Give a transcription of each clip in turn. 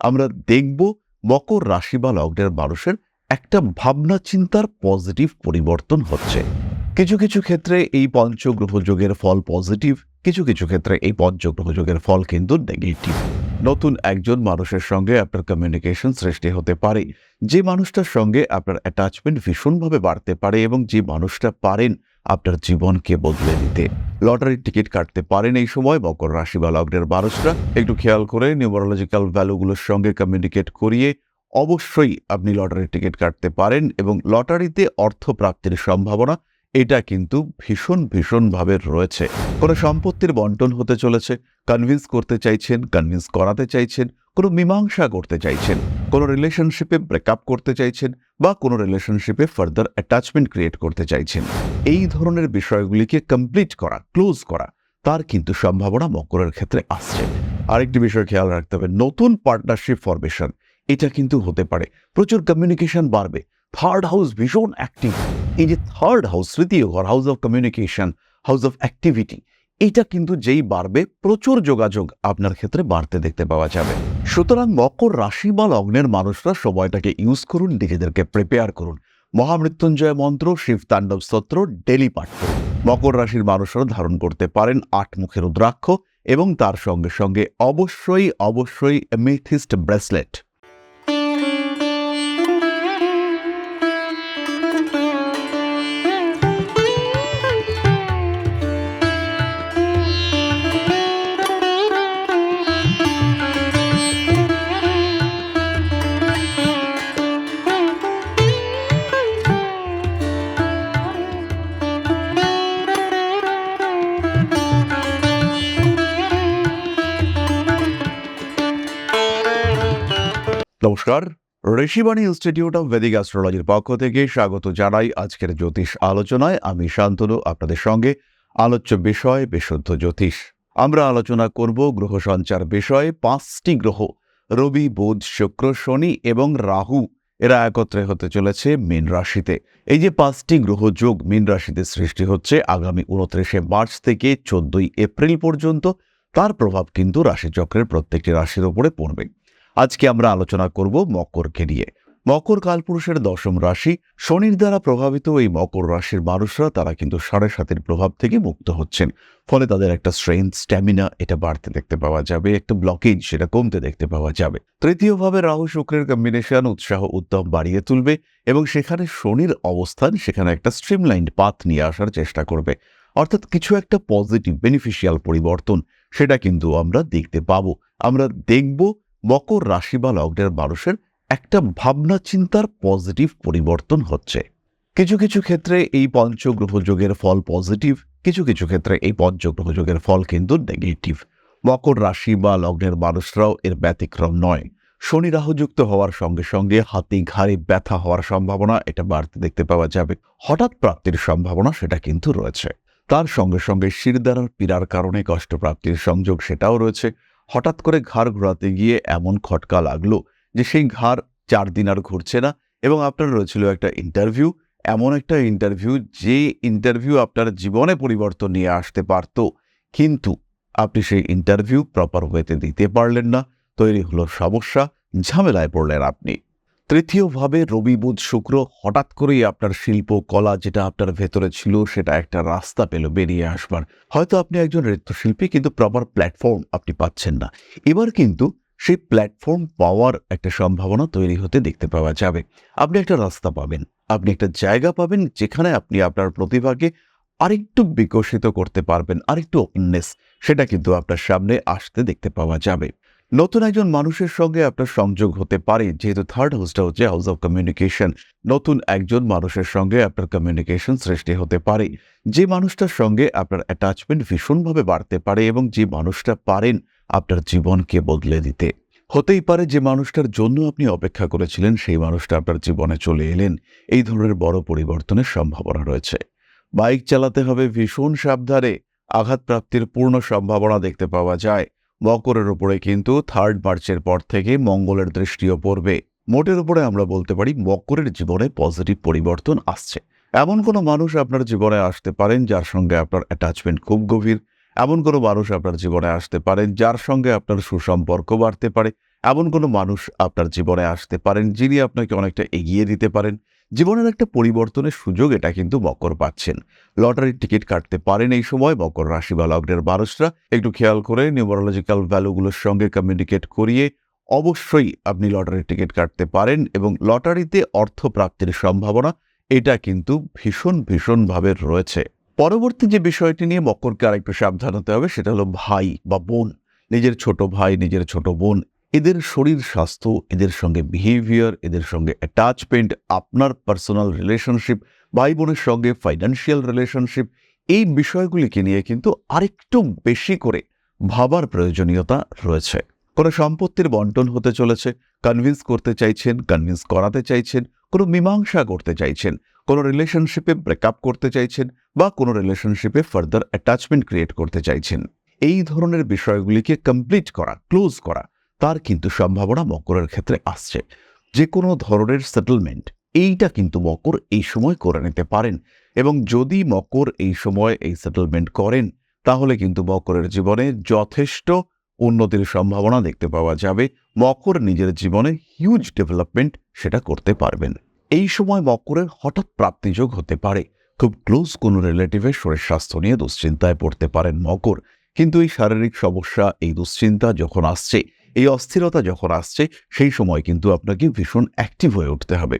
আমরা দেখব মকর রাশি বা লগ্নের মানুষের একটা ভাবনা চিন্তার পজিটিভ পরিবর্তন হচ্ছে। কিছু কিছু ক্ষেত্রে এই পঞ্চগ্রহ যোগের ফল পজিটিভ কিছু কিছু ক্ষেত্রে এই পঞ্চগ্রহ যোগের ফল কিন্তু নেগেটিভ নতুন একজন মানুষের সঙ্গে আপনার কমিউনিকেশন সৃষ্টি হতে পারে। যে মানুষটার সঙ্গে আপনার অ্যাটাচমেন্ট ভীষণভাবে বাড়তে পারে এবং যে মানুষটা পারেন আপনার জীবনকে বদলে দিতে। লটারির টিকিট কাটতে পারেন এই সময়, মকর রাশি বা লগ্নের মানুষরা। একটু খেয়াল করে নিউমারোলজিক্যাল ভ্যালুগুলোর সঙ্গে কমিউনিকেট করিয়ে অবশ্যই আপনি লটারির টিকিট কাটতে পারেন এবং লটারিতে অর্থ প্রাপ্তির সম্ভাবনা, এটা কিন্তু ভীষণ ভীষণভাবে রয়েছে। কোনো সম্পত্তির বন্টন হতে চলেছে কনভিন্স করতে চাইছেন কনভিন্স করাতে চাইছেন কোনো মীমাংসা করতে চাইছেন, কোনো রিলেশনশিপে ব্রেকআপ করতে চাইছেন বা কোনো রিলেশনশিপে ফার্দার অ্যাটাচমেন্ট ক্রিয়েট করতে চাইছেন, এই ধরনের বিষয়গুলিকে কমপ্লিট করা ক্লোজ করা, তার কিন্তু সম্ভাবনা মকরের ক্ষেত্রে আসছে। আরেকটি বিষয় খেয়াল রাখতে হবে, নতুন পার্টনারশিপ ফরমেশন এটা কিন্তু হতে পারে, প্রচুর কমিউনিকেশন বাড়বে থার্ড হাউস ভীষণ অ্যাক্টিভ এই যে থার্ড হাউস তৃতীয় ঘর house of communication house of activity এটা কিন্তু যেই বাড়বে, প্রচুর যোগাযোগ আপনার ক্ষেত্রে বাড়তে দেখতে পাওয়া যাবে। সুতরাং মকর রাশি বা লগ্নের মানুষরা সময়টাকে ইউজ করুন, নিজেদেরকে প্রিপেয়ার করুন। মহামৃত্যুঞ্জয় মন্ত্র, শিব তাণ্ডব স্তোত্র ডেলি পাঠ করুন। মকর রাশির মানুষরা ধারণ করতে পারেন আট মুখের রুদ্রাক্ষ এবং তার সঙ্গে সঙ্গে অবশ্যই অবশ্যই, মেথিস্ট ব্রেসলেট। নমস্কার। ঋষিবাণী ইনস্টিটিউট অফ ভেদিক অ্যাস্ট্রোলজির পক্ষ থেকে স্বাগত জানাই আজকের জ্যোতিষ আলোচনায়। আমি শান্তনু, আপনাদের সঙ্গে আলোচ্য বিষয় বিশুদ্ধ জ্যোতিষ। আমরা আলোচনা করব গ্রহ সঞ্চার বিষয়ে পাঁচটি গ্রহ, রবি, বুধ, শুক্র, শনি এবং রাহু। এরা একত্রে হতে চলেছে মীন রাশিতে। এই যে পাঁচটি গ্রহ যোগ মীন রাশিতে সৃষ্টি হচ্ছে আগামী উনত্রিশে মার্চ থেকে চোদ্দই এপ্রিল পর্যন্ত, তার প্রভাব কিন্তু রাশিচক্রের প্রত্যেকটি রাশির ওপরে পড়বে। আজকে আমরা আলোচনা করব মকরকে নিয়ে মকর কালপুরুষের দশম রাশি, শনির দ্বারা প্রভাবিত এই মকর রাশির মানুষরা, তারা কিন্তু সাড়ে সাতের প্রভাব থেকে মুক্ত হচ্ছেন। ফলে তাদের একটা স্ট্রেংথ স্ট্যামিনা এটা বাড়তে দেখতে পাওয়া যাবে, একটা ব্লকেজ সেটা কমতে দেখতে পাওয়া যাবে। তৃতীয়ভাবে রাহু শুক্রের কম্বিনেশন উৎসাহ উদ্যম বাড়িয়ে তুলবে এবং সেখানে শনির অবস্থান সেখানে একটা স্ট্রিমলাইন্ড পাথ নিয়ে আসার চেষ্টা করবে। অর্থাৎ কিছু একটা পজিটিভ বেনিফিশিয়াল পরিবর্তন সেটা কিন্তু আমরা দেখতে পাবো। আমরা দেখব মকর রাশি বা লগ্নের মানুষের একটা ভাবনা চিন্তার পজিটিভ পরিবর্তন হচ্ছে। কিছু কিছু ক্ষেত্রে এই পঞ্চগ্রহ যোগের ফল পজিটিভ কিছু কিছু ক্ষেত্রে এই পঞ্চগ্রহ যোগের ফল কিন্তু নেগেটিভ মকর রাশি বা লগ্নের মানুষরাও এর ব্যতিক্রম নয়। শনি রাহুযুক্ত হওয়ার সঙ্গে সঙ্গে হাতি, ঘাড়ে ব্যথা হওয়ার সম্ভাবনা এটা বাড়তে দেখতে পাওয়া যাবে। হঠাৎ প্রাপ্তির সম্ভাবনা সেটা কিন্তু রয়েছে। তার সঙ্গে সঙ্গে শিরদারার পীড়ার কারণে কষ্টপ্রাপ্তির সংযোগ সেটাও রয়েছে। হঠাৎ করে ঘাড় ঘোরাতে গিয়ে এমন খটকা লাগল যে সেই ঘাড় চার দিন আর ঘুরছে না এবং আপনার রয়েছিল একটা ইন্টারভিউ এমন একটা ইন্টারভিউ যে ইন্টারভিউ আপনার জীবনে পরিবর্তন নিয়ে আসতে পারত। কিন্তু আপনি সেই ইন্টারভিউ প্রপার ওয়েতে দিতে পারলেন না, তৈরি হলো সমস্যা, ঝামেলায় পড়লেন আপনি। তৃতীয়ভাবে রবি বুধ শুক্র হঠাৎ করেই আপনার শিল্প, কলা যেটা আপনার ভেতরে ছিল, সেটা একটা রাস্তা পেল বেরিয়ে আসবার। হয়তো আপনি একজন নৃত্যশিল্পী, কিন্তু প্রপার প্ল্যাটফর্ম আপনি পাচ্ছেন না। এবার কিন্তু সেই প্ল্যাটফর্ম পাওয়ার একটা সম্ভাবনা তৈরি হতে দেখতে পাওয়া যাবে। আপনি একটা রাস্তা পাবেন, আপনি একটা জায়গা পাবেন, যেখানে আপনি আপনার প্রতিভাকে আরেকটু বিকশিত করতে পারবেন, আরেকটু ওপেননেস সেটা কিন্তু আপনার সামনে আসতে দেখতে পাওয়া যাবে। নতুন একজন মানুষের সঙ্গে আপনার সংযোগ হতে পারে, যেহেতু থার্ড হাউসটা হচ্ছে হাউস অফ কমিউনিকেশন নতুন একজন মানুষের সঙ্গে আপনার কমিউনিকেশন সৃষ্টি হতে পারে। যে মানুষটার সঙ্গে আপনার অ্যাটাচমেন্ট ভীষণভাবে বাড়তে পারে এবং যে মানুষটা পারেন আপনার জীবনকে বদলে দিতে। হতেই পারে যে মানুষটার জন্য আপনি অপেক্ষা করেছিলেন, সেই মানুষটা আপনার জীবনে চলে এলেন। এই ধরনের বড় পরিবর্তনের সম্ভাবনা রয়েছে। বাইক চালাতে হবে, ভীষণ সাবধানে। আঘাতপ্রাপ্তির পূর্ণ সম্ভাবনা দেখতে পাওয়া যায়। মকরের উপরে কিন্তু থার্ড মার্চের পর থেকে মঙ্গলের দৃষ্টিও পড়বে। মোটের উপরে আমরা বলতে পারি মকরের জীবনে পজিটিভ পরিবর্তন আসছে। এমন কোনো মানুষ আপনার জীবনে আসতে পারেন যার সঙ্গে আপনার অ্যাটাচমেন্ট খুব গভীর। এমন কোনো মানুষ আপনার জীবনে আসতে পারেন যার সঙ্গে আপনার সুসম্পর্ক বাড়তে পারে। এমন কোনো মানুষ আপনার জীবনে আসতে পারেন যিনি আপনাকে অনেকটা এগিয়ে দিতে পারেন। জীবনের একটা পরিবর্তনের সুযোগ এটা কিন্তু মকর পাচ্ছেন। লটারির টিকিট কাটতে পারেন এই সময় মকর রাশি বা লগ্নের মানুষরা একটু খেয়াল করে নিউমারোলজিক্যাল ভ্যালুগুলোর সঙ্গে কমিউনিকেট করিয়ে অবশ্যই আপনি লটারির টিকিট কাটতে পারেন এবং লটারিতে অর্থ প্রাপ্তির সম্ভাবনা এটা কিন্তু ভীষণ ভীষণভাবে রয়েছে। পরবর্তী যে বিষয়টি নিয়ে মকরকে আরেকটু সাবধান হতে হবে সেটা হলো ভাই বা বোন। নিজের ছোট ভাই, নিজের ছোট বোন এদের শরীর স্বাস্থ্য, এদের সঙ্গে বিহেভিয়ার এদের সঙ্গে অ্যাটাচমেন্ট আপনার পার্সোনাল রিলেশনশিপ ভাই বোনের সঙ্গে ফাইন্যান্সিয়াল রিলেশনশিপ এই বিষয়গুলিকে নিয়ে কিন্তু আরেকটু বেশি করে ভাবার প্রয়োজনীয়তা রয়েছে। কোনো সম্পত্তির বন্টন হতে চলেছে কনভিন্স করতে চাইছেন কনভিন্স করাতে চাইছেন, কোনো মীমাংসা করতে চাইছেন, কোনো রিলেশনশিপে ব্রেকআপ করতে চাইছেন বা কোনো রিলেশনশিপে ফার্দার অ্যাটাচমেন্ট ক্রিয়েট করতে চাইছেন। এই ধরনের বিষয়গুলিকে কমপ্লিট করা ক্লোজ করা তার কিন্তু সম্ভাবনা মকরের ক্ষেত্রে আসছে। যে কোনো ধরনের সেটেলমেন্ট এইটা কিন্তু মকর এই সময় করে নিতে পারেন এবং যদি মকর এই সময় এই সেটেলমেন্ট করেন, তাহলে কিন্তু মকরের জীবনে যথেষ্ট উন্নতির সম্ভাবনা দেখতে পাওয়া যাবে। মকর নিজের জীবনে হিউজ ডেভেলপমেন্ট সেটা করতে পারবেন। এই সময় মকরের হঠাৎ প্রাপ্তিযোগ হতে পারে। খুব ক্লোজ কোনো রিলেটিভের শরীর স্বাস্থ্য নিয়ে দুশ্চিন্তায় পড়তে পারেন মকর। কিন্তু এই শারীরিক সমস্যা, এই দুশ্চিন্তা যখন আসছে এই অস্থিরতা যখন আসছে, সেই সময় কিন্তু আপনাকে ভীষণ অ্যাক্টিভ হয়ে উঠতে হবে।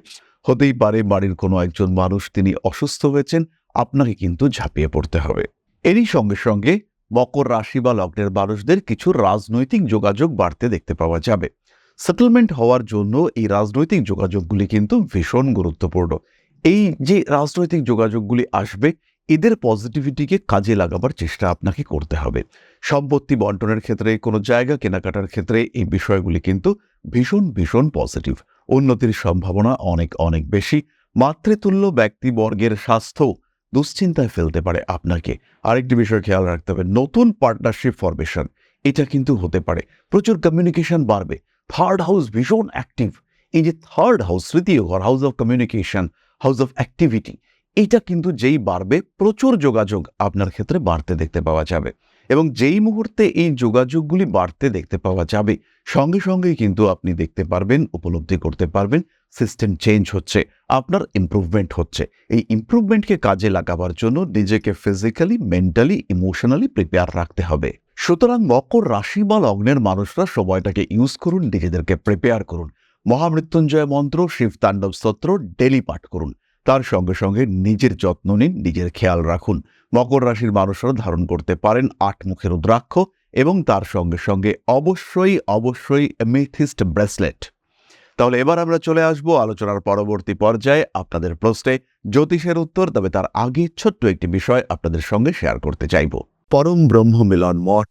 হতেই পারে বাড়ির কোনো একজন মানুষ তিনি অসুস্থ হয়েছেন, আপনাকে কিন্তু ঝাঁপিয়ে পড়তে হবে। এরই সঙ্গে সঙ্গে মকর রাশি বা লগ্নের মানুষদের কিছু রাজনৈতিক যোগাযোগ বাড়তে দেখতে পাওয়া যাবে। সেটেলমেন্ট হওয়ার জন্য এই রাজনৈতিক যোগাযোগগুলি কিন্তু ভীষণ গুরুত্বপূর্ণ। এই যে রাজনৈতিক যোগাযোগগুলি আসবে, এদের পজিটিভিটিকে কাজে লাগাবার চেষ্টা আপনাকে করতে হবে। সম্পত্তি বন্টনের ক্ষেত্রে, কোনো জায়গা কেনাকাটার ক্ষেত্রে এই বিষয়গুলি কিন্তু ভীষণ ভীষণ পজিটিভ উন্নতির সম্ভাবনা অনেক অনেক বেশি। মাতৃতুল্য ব্যক্তিবর্গের স্বাস্থ্য দুশ্চিন্তায় ফেলতে পারে আপনাকে। আরেকটি বিষয় খেয়াল রাখতে হবে, নতুন পার্টনারশিপ ফরমেশন এটা কিন্তু হতে পারে। প্রচুর কমিউনিকেশন বাড়বে। থার্ড হাউস ভীষণ অ্যাক্টিভ এই যে থার্ড হাউস তৃতীয় ঘর house of communication house of activity এটা কিন্তু যেই বাড়বে, প্রচুর যোগাযোগ আপনার ক্ষেত্রে বাড়তে দেখতে পাওয়া যাবে। এবং যেই মুহূর্তে এই যোগাযোগগুলি বাড়তে দেখতে পাওয়া যাবে, সঙ্গে সঙ্গেই কিন্তু আপনি দেখতে পারবেন, উপলব্ধি করতে পারবেন সিস্টেম চেঞ্জ হচ্ছে, আপনার ইমপ্রুভমেন্ট হচ্ছে। এই ইম্প্রুভমেন্টকে কাজে লাগাবার জন্য নিজেকে ফিজিক্যালি মেন্টালি ইমোশনালি প্রিপেয়ার রাখতে হবে। সুতরাং মকর রাশি বা লগ্নের মানুষরা সময়টাকে ইউজ করুন, নিজেদেরকে প্রিপেয়ার করুন। মহামৃত্যুঞ্জয় মন্ত্র শিব তাণ্ডব স্তোত্র ডেলি পাঠ করুন। তার সঙ্গে সঙ্গে নিজের যত্ন নিন, নিজের খেয়াল রাখুন। মকর রাশির মানুষরা ধারণ করতে পারেন আট মুখের রুদ্রাক্ষ এবং তার সঙ্গে সঙ্গে অবশ্যই অবশ্যই মেথিস্ট ব্রেসলেট। তাহলে এবার আমরা চলে আসব আলোচনার পরবর্তী পর্যায়ে আপনাদের প্রশ্নে জ্যোতিষের উত্তর, তবে তার আগে ছোট্ট একটি বিষয় আপনাদের সঙ্গে শেয়ার করতে চাইব। পরম ব্রহ্ম মিলন মঠ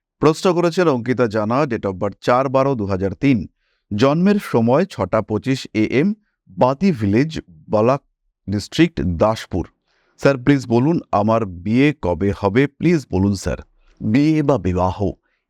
প্রশ্ন করেছেন অঙ্কিতা জানা ডেট অফ বার্থ চার বারো দু তিন। জন্মের সময় ছটা পঁচিশ এ এম বাতি village block district Daspur. Sir please বলুন, আমার বিয়ে কবে হবে? প্লিজ বলুন, স্যার। বিয়ে বা বিবাহ,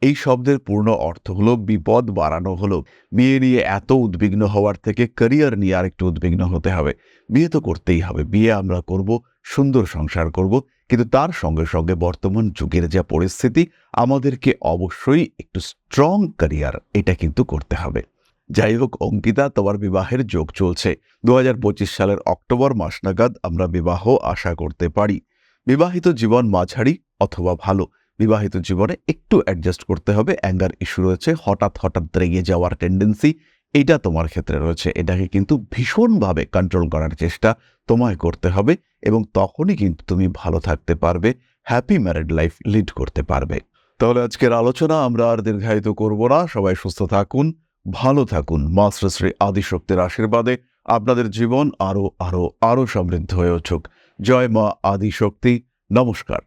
এই শব্দের পূর্ণ অর্থ হলো বিপদ বাড়ানো হলো। বিয়ে নিয়ে এত উদ্বিগ্ন হওয়ার থেকে ক্যারিয়ার নিয়ে আরেকটু উদ্বিগ্ন হতে হবে। বিয়ে তো করতেই হবে। বিয়ে আমরা করব, সুন্দর সংসার করব কিন্তু তার সঙ্গে সঙ্গে বর্তমান যুগের যা পরিস্থিতি, আমাদেরকে অবশ্যই একটু স্ট্রং ক্যারিয়ার এটা কিন্তু করতে হবে। যাই হোক, অঙ্কিতা, তোমার বিবাহের যোগ চলছে। দু হাজার পঁচিশ সালের অক্টোবর মাস নাগাদ আমরা বিবাহ আশা করতে পারি। বিবাহিত জীবন মাঝারি অথবা ভালো। বিবাহিত জীবনে একটু অ্যাডজাস্ট করতে হবে। অ্যাঙ্গার ইস্যু রয়েছে, হঠাৎ হঠাৎ রেগে যাওয়ার টেন্ডেন্সি এটা তোমার ক্ষেত্রে রয়েছে। এটাকে কিন্তু ভীষণভাবে কন্ট্রোল করার চেষ্টা তোমায় করতে হবে। এবং তখনই কিন্তু তুমি ভালো থাকতে পারবে হ্যাপি ম্যারিড লাইফ লিড করতে পারবে। তাহলে আজকের আলোচনা আমরা আর দীর্ঘায়িত করব না। সবাই সুস্থ থাকুন, ভালো থাকুন। মাস্টার শ্রী আদিশক্তির আশীর্বাদে আপনাদের জীবন আরও আরও আরও সমৃদ্ধ হয়ে উঠুক। জয় মা আদিশক্তি। নমস্কার।